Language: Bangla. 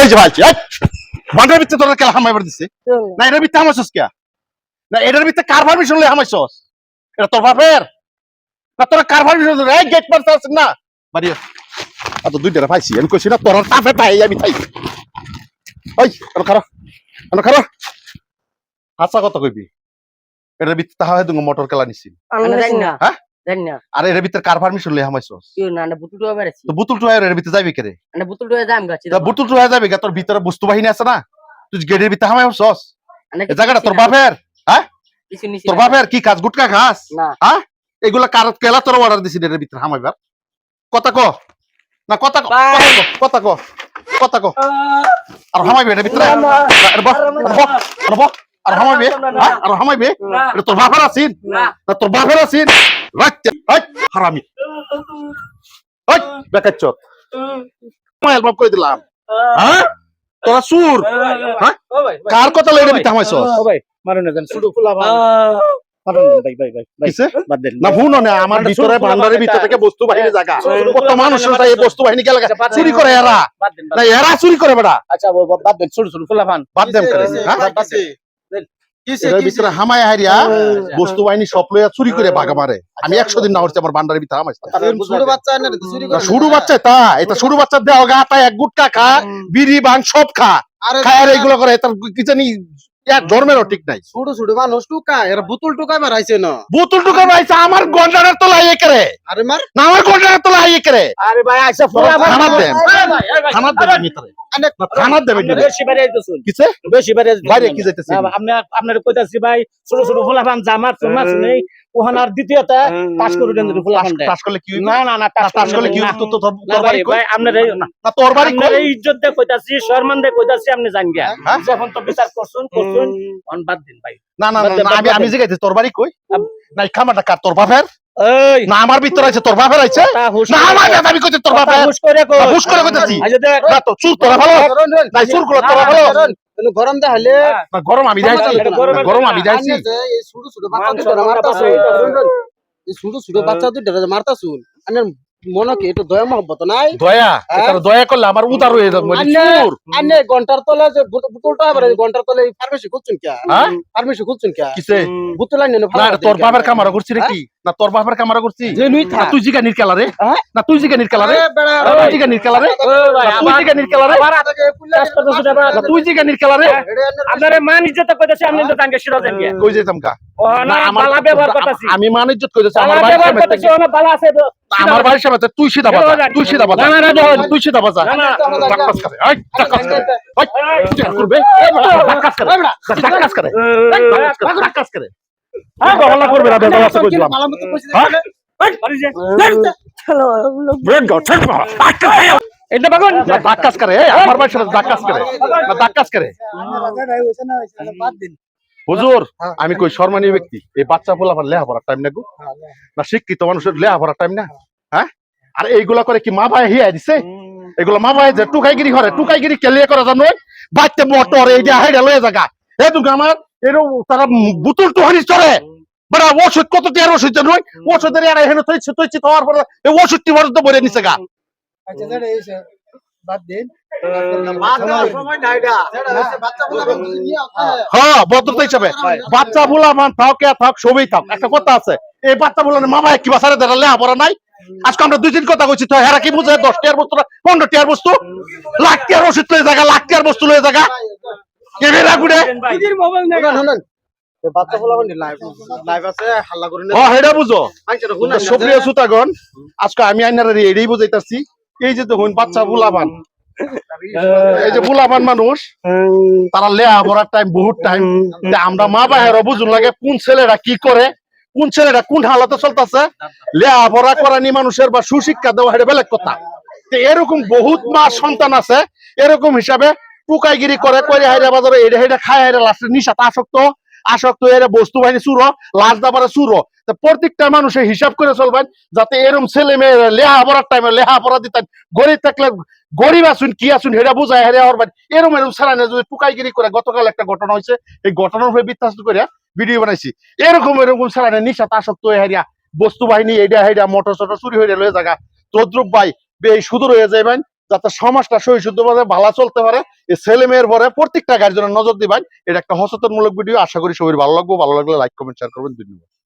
এই যে ভাই এই! বান্ডার ভিতরে তোরা কেলা হামাইবার দিছে? না এটার ভিতরে হামাইছস কে না এটার ভিতরে কার পারমিশন লই হামাইছস? এটা তোর বাপের? না তোরা কার পারমিশন এই গেট মারতে আসেন না? বাড়ি আ তো দুইটা পাইছি আমি কইছি না তোর তাপে পাই আমি তাই। ওই আনো খারো আনো খারো হাসা কত কইবি? এটার ভিতরে তাহা হয় তুমি মোটর কেলা নিছি। না। হ্যাঁ? জানি না আর এর ভিতরে কার পারমিশন লই হামাইছস? না না বুতুল টুয়া বেড়েছি তো বুতুল টুয়া এর ভিতরে যাবি কেরে? না বুতুল টুয়া জাম গাছি তা বুতুল টুয়া যাবি কে তোর ভিতরে বস্তু বাহিনী আছে না? তুই গেটের ভিতরে হামাইছস এই জায়গাটা তোর বাপের কিছু নিছি তোর বাপের কি কাজ গুটকা খাস না। এগুলা কার কেলা তোর অর্ডার দিছি এর ভিতরে হামাইবার? কথা ক। না কথা ক কথা ক কথা ক আর হামাইবে এর ভিতরে? হামাইবে? না। হ্যাঁ? আর হামাইবে? তোর বাপের আছিস না। তোর বাপের হারামি। বেকার করে দিলাম। হ্যাঁ? তোরা সুর। হ্যাঁ? কার কথা লইরে ভিতরে হামাইছস মারুন না জান ফুলা ভাই মারুন ভাই ভাই ভাই ভাই কিসে? বাদ দেন। না ভুল না আমার ভিতরে ভান্ডারের ভিতর থেকে বস্তু বাহিনী জায়গা কত মানুষ একটা এই বস্তু বাহিনী আচ্ছা, বাদ দেন, চুরি বাদ করে দেন। এরা। বাদ বাদ না এরা চুরি করে বেড়া। আচ্ছা বাদ- বাদ দেন শুরু শুরু ফুলা ভান। বাদ দেন করে। হ্যাঁ? ভিতরে হামায় হারিয়া বস্তু বাহিনী সব লইয়া চুরি করে বাঘা মারে। আমি একশো দিন না হচ্ছে আমার বান্ডারের ভিতরে হামাইছে। করে শুরু বাচ্চা তা এটা শুরু বাচ্চা দেওয়া গা তা এক গুটকা খা বিড়ি সব খা। আরে খায় আর এইগুলো করে তার কি জানি ইয়ার ধর্মেরও ঠিক নাই। ছোট ছোট মানুষ টুকা এরা বুতুল টুকা মারাইছে না। বোতল টুকা পাইছে আমার গন্ডারের তলা করে আরে মার। না আমার গন্ডারের তলা করে আরে ভাই আইসা ফুলা ভান দেন। থানার থানার দেবে ভিতরে। না থানার দেবে ভিতরে। বেশি বাইরে আইতেছুন। কিসে? বেশি বাইরে আইতেছুন। বাইরে কি যাইতেছে? আপনি আপনার কইতাছি ভাই ছোট ছোট ফুলা ভান জামার চুমা শুনেই ওহানার দ্বিতীয়টা পাস করে দেন টাস করলে কি? না না না টাস করলে কি তো- তো- তোর না তোর ভাই বাড়ি কই? আপনার এই না না তোর কই? এই ইজ্জত দিয়ে কইতাছি সম্মান দিয়ে কইতাছি আপনি জান গিয়া হ্যাঁ? যখন তো বিচার করছুন করছুন অন বাদ দিন ভাই না না না, দে, আমি আমি জিগাইছি তোর বাড়ি কই না খামাটা কার তোর বাপের এই না আমার ভিতর আছে তোর বাপের আছে না আমার। দাবি তোর বাপের হুশ করে। না, হুশ করে কইতাছি। আজ দেখ না তো চুর তোরা ভালো না চুরগুলো তোরা ভালো গরম দেখালে না গরম আমি যাইছি গরম আমি। যাইছি এই ছোট ছোট বাচ্চা দুটো মারতাছে মারতাছে। এই ছোট ছোট বাচ্চা দুটো মারতাছুন আনের মনে কি একটু দয়া মহব্বত নাই? দয়া? হ্যাঁ? দয়া করলে আমার উদার হয়ে যাবে মানে ঘণ্টার তলে যে বুত- বুতুলটা আবার ঘণ্টার তলে ফার্মেসি খুলছুন কে? হ্যাঁ? ফার্মেসি খুলছুন কে? কিসে? বুতুল আইনে না এটা তোর বাপের কামারা করছি রে কি? না তোর বাপের কামারা করছি? যে নুই না তুই জিগা নিরকেলা রে? হ্যাঁ? না তুই জিগা নিরকেলা রে? আরে বেড়া না তুই জিগা নিরকেলা রে? ও ভাই না তুই আবার জিগা নিরকেলা রে? আবার কাজ করতেছ এটা আবার। না তুই জিগা নিরকেলা রে? আপনারে মান ইজ্জত কইতাছি আপনি তো তাঙ্গে শিরো দেন কই যেতাম কা ও না বালা ব্যবহার করতাছি। আমি মান ইজ্জত কইতেছি আমার আছে তো। আমার বাড়ির সামনে তুই সিধা বাজা তুই সিধা বাজা না, না, না, না, তুই সিধা বাজা না, না, ডাক্কাস করে এই ডাক্কাস করে এই ডাক্কাস করবে ডাক্কাস করে ডাক্কাস করে ডাক্কাস করে হ্যাঁ গহলা করবে না বেদা আছে কইলাম হ্যাঁ এটা বাগুন করে আমার বাড়ির সামনে করে না ডাক্কাস করে হুজুর আমি কই সম্মানীয় ব্যক্তি এই বাচ্চা পোলা আমার লেহা পড়ার টাইম না গো না শিক্ষিত মানুষের লেহা পড়ার টাইম না হ্যাঁ আর এইগুলা করে কি মা ভাই হিয়া দিছে এগুলো মা ভাই যে টুকাইগিরি করে টুকাইগিরি কেলিয়ে করে জানো বাচ্চা মোটর এই যে হাইডা লয়ে জায়গা এ তুমি আমার এরো তারা বুতুল টুহানি চড়ে বড় ওষুধ কত টিয়ার ওষুধ জানো ওষুধের আর এখানে তৈছে তৈছে হওয়ার পরে ওষুধটি বড় তো ভরে নিছে গা হ্যাঁ ভদ্রতা হিসাবে। বাচ্চা বুলা মান থাক কে থাক সবই থাক। একটা কথা আছে এই বাচ্চা বুলা মা ভাই কি বাসারে দেখা লেহা নাই। আজকে আমরা দুই কথা কইছি তো হেরা কি বুঝে? দশ টিয়ার বস্তু না পনেরো টিয়ার বস্তু। লাখ টিয়ার ওষুধ লয়ে জায়গা লাখ টিয়ার বস্তু লয়ে জায়গা। কেমেরা গুড়ে দিদির মোবাইল নেই। বাচ্চা বলা লাইভ লাইভ আছে হাল্লা করে হ হেডা বুঝো। আইছরা হুনা সুপ্রিয় সুতাগণ আজকে আমি আইনারে বুঝাইতাছি। এই যে দেখুন বাচ্চা বুলাবান এই যে বুলাবান মানুষ তারা লেয়া পড়ার টাইম বহুত টাইম আমরা মা বাহের বুঝুন লাগে কোন ছেলেরা কি করে কোন ছেলেরা কোন হালাতে চলতেছে। লেয়া পড়া করানি মানুষের বা সুশিক্ষা দেওয়া এটা বেলেগ কথা। এরকম বহুত মা সন্তান আছে এরকম হিসাবে টুকাইগিরি করে করে হাইরা বাজারে এটা হেটা খায় হাইরা লাস্টে নিশাতে আসক্ত। আসক্ত এর বস্তু বাহিনী চুরো লাশ দাবারে চুরো প্রত্যেকটা মানুষের হিসাব করে চলবেন, যাতে এরকম ছেলে মেয়ে লেহা পড়ার টাইমে লেহা পড়া দিতেন, গরিব থাকলে গরিব আসুন, কি আসুন হেরা বুঝায় হেরা হরবেন। এরকম এরকম সারানে যদি টুকাইগিরি করে, গতকাল একটা ঘটনা হয়েছে, এই ঘটনার উপরে বিত্তাস্ত করে ভিডিও বানাইছি। এরকম এরকম সারানে নিশাতে আসক্ত হেরিয়া বস্তু বাহিনী এইটা হেরিয়া মোটর সোটর চুরি হয়ে লয়ে জায়গা তদ্রুপ ভাই সুদূর হয়ে যাবেন যাতে সমাজটা সহি শুদ্ধভাবে ভালো চলতে পারে। এই ছেলে মেয়ের পরে প্রত্যেকটা গার্জেনের নজর দিবেন। এটা একটা সচেতনমূলক ভিডিও আশা করি সবাই ভালো লাগবে। ভালো লাগলে লাইক কমেন্ট শেয়ার করবেন। ধন্যবাদ।